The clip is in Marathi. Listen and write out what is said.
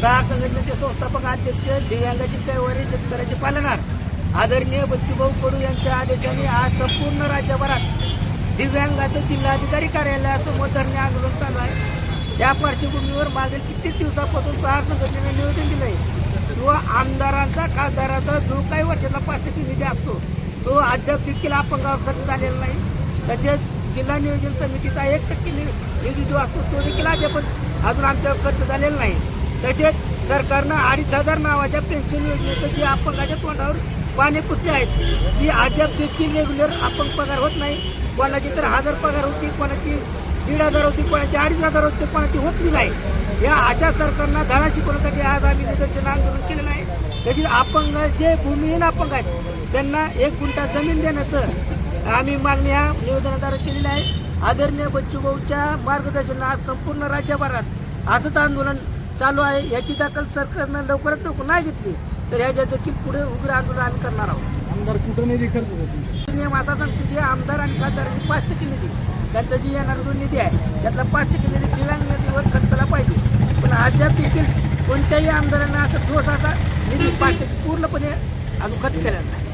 प्रहार संघटनेचे संस्थापक अध्यक्ष दिव्यांगाची कैवारी शेतकऱ्याचे पालनार आदरणीय बच्चूभाऊ कडू यांच्या आदेशाने आज संपूर्ण राज्यभरात दिव्यांगाचं जिल्हाधिकारी कार्यालयासमोर धरणे आंदोलन चालू आहे. या पार्श्वभूमीवर मागील कित्येक दिवसापासून प्रहार संघटनेने निवेदन दिलंय. किंवा आमदारांचा खासदाराचा जो काही वर्षाचा पाच टक्के निधी असतो तो अद्याप देखील अपंगावर खर्च झालेला नाही. तसेच जिल्हा नियोजन समितीचा एक टक्के निधी जो असतो तो देखील अद्याप अजून आमच्यावर खर्च झालेला नाही. तसेच सरकारनं अडीच हजार नावाच्या पेन्शन योजनेचं जे अपंगाच्या तोंडावर पाणी पुसले आहेत ती अद्याप देखील रेग्युलर अपंग पगार होत नाही. कोणाची तर हजार पगार होती कोणाची दीड हजार होती कोणाची अडीच हजार होती कोणाची होत बी नाही. या अशा सरकारनं धडा शिकवण्यासाठी आज आम्ही निदर्शन आंदोलन केलेलं आहे. तशी अपंग जे भूमिहीन अपंग आहेत त्यांना एक गुंठा जमीन देण्याचं आम्ही मागणी ह्या निवेदनाद्वारे केलेली आहे. आदरणीय बच्चूभाऊच्या मार्गदर्शनात संपूर्ण राज्यभरात असंच आंदोलन चालू आहे याची दखल सरकारनं लवकरात लवकर नाही घेतली तर ह्याच्या देखील पुढे उग्र आंदोलन आम्ही करणार आहोत. आमदार कुठं निधी खर्च होतो नियम असा सांगतो की आमदार आणि खासदारांनी पाच टक्के निधी त्यांचा जी येणारा जो निधी आहे त्यातला पाच टक्के निधी दिव्यांग नदीवर खर्चला पाहिजे. पण अद्याप देखील कोणत्याही आमदारांना असं ठोस असा निधी पाच टक्के पूर्णपणे अजून खर्च केलेला नाही.